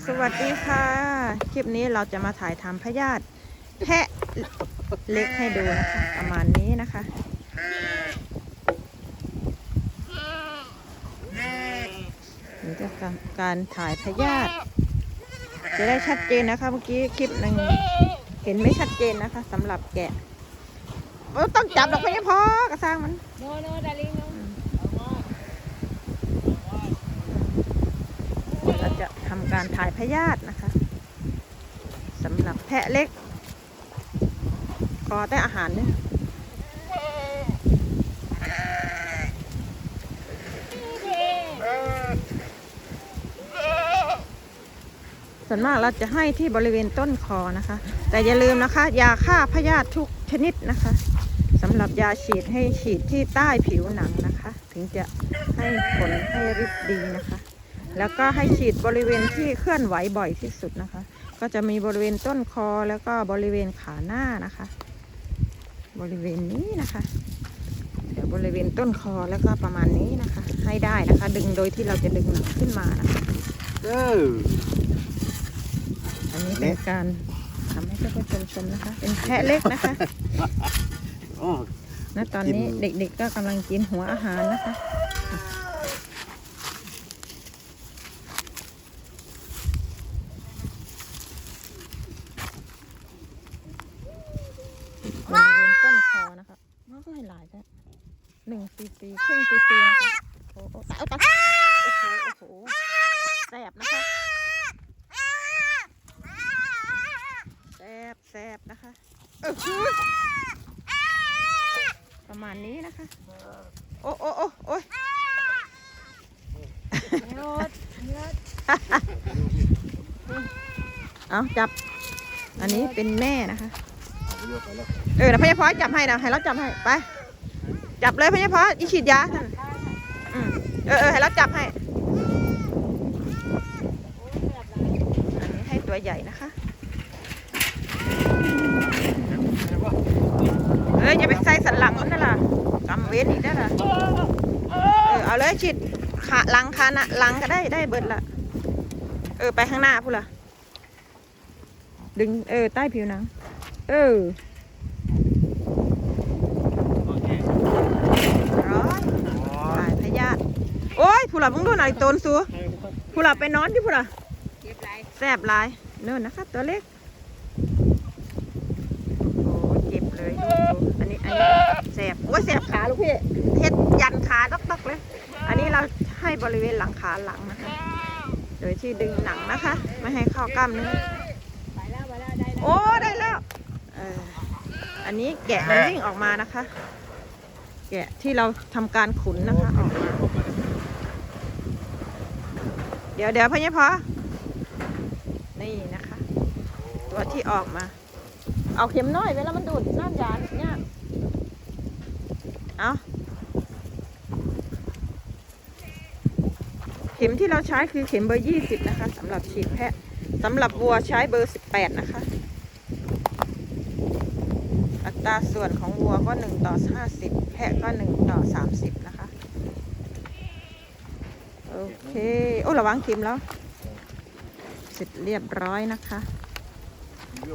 สวัสดีค่ะ คลิปนี้เราจะมาถ่ายทำพยาธิแพะเล็กให้ดูนะคะ ประมาณนี้นะคะ นี่ก็การการถ่ายพยาธิจะได้ชัดเจนนะคะ เมื่อกี้คลิปหนึ่งเห็นไม่ชัดเจนนะคะสำหรับแกะเอ้าต้องจับดอกพะยพอกระซังมัน No, no, darling, no. เราจะทำ การถ่ายพยาธินะคะสำหรับแพะเล็กขอแต่อาหารเนี่ยส่วนมากเราจะให้ที่บริเวณต้นคอนะคะ แต่อย่าลืมนะคะ ยาฆ่าพยาธิทุกชนิดนะคะสำหรับยาฉีดให้ฉีดที่ใต้ผิวหนังนะคะ ถึงจะให้ผลให้ฤทธิ์ดีนะคะ แล้วก็ให้ฉีดบริเวณที่เคลื่อนไหวบ่อยที่สุดนะคะ ก็จะมีบริเวณต้นคอแล้วก็บริเวณขาหน้านะคะ บริเวณนี้นะคะเดี๋ยวบริเวณต้นคอแล้วก็ประมาณนี้นะคะ ให้ได้นะคะ ดึงโดยที่เราจะดึงหนังขึ้นมานะคะเอออันนี้เป็นการทำให้ท่านผู้ชมชมนะคะ เป็นแพะเล็กนะคะอ๋อณตอนนี้เด็กๆก็กำลังกินหัวอาหารนะคะ บริเวณต้นคอนะคะมันก็ใหลายแค่หนึ่งซีซีครึ่งซีซีนะคะโอ้โหตายเอาตายโอ้โหโอ้โหแสบนะคะแสบแสบนะคะประมาณนี้นะคะ โอ้โอ้โอ้โอ้ย Not, not. เอาจับ อันนี้เป็นแม่นะคะ เอาไปเยอะไปแล้วเออนะพญาพอจับให้นะให้เราจับให้ ไป จับเลยพญาพออีฉีดยาท่านเออเออให้เราจับให้ อันนี้ให้ตัวใหญ่นะคะ เอออย่าไปใส่สันหลังมันนั่นล่ะกำเว้นอีกได้ล่ะเออเอาเลยฉีดขาหลังขานะหลังก็ได้ได้เบิดละเออไปข้างหน้าพูดละดึงเออใต้ผิวหนัง เออ โอเค ร้อยถ่ายพยาธิโอ้ย ผู้หลับมึงดูหน่อยโตนสูผู้หลับไปนอนที่ผู้หลับเก็บไรแสบหลายเนิ่นนะคะตัวเล็กโอ้เจ็บเลยดูดูอันนี้อันนี้แสบโอ้ยแสบขาลูกพี่เฮ็ดยันขาตอกๆเลย อันนี้เราให้บริเวณหลังขาหลังนะคะ โดยที่ดึงหนังนะคะ ไม่ให้เข้ากล้ามเนื้อไปแล้วไปแล้วได้แล้วโอ้ได้แล้วเอออันนี้แกะมันวิ่งออกมานะคะ แกะที่เราทำการขุนนะคะออกมาเดี๋ยวเดี๋ยวพะเนี่ยพอนี่นะคะ ตัวที่ออกมา เอาเข็มน้อยเวลามันดูดน้ำยาเนี่ยเอาเข็มที่เราใช้คือเข็มเบอร์ยี่สิบนะคะสำหรับฉีดแพะสำหรับวัวใช้เบอร์สิบแปดนะคะ อัตราส่วนของวัวก็หนึ่งต่อห้าสิบแพะก็หนึ่งต่อสามสิบนะคะ โอเค โอ้ระวังเข็มแล้ว เสร็จเรียบร้อยนะคะ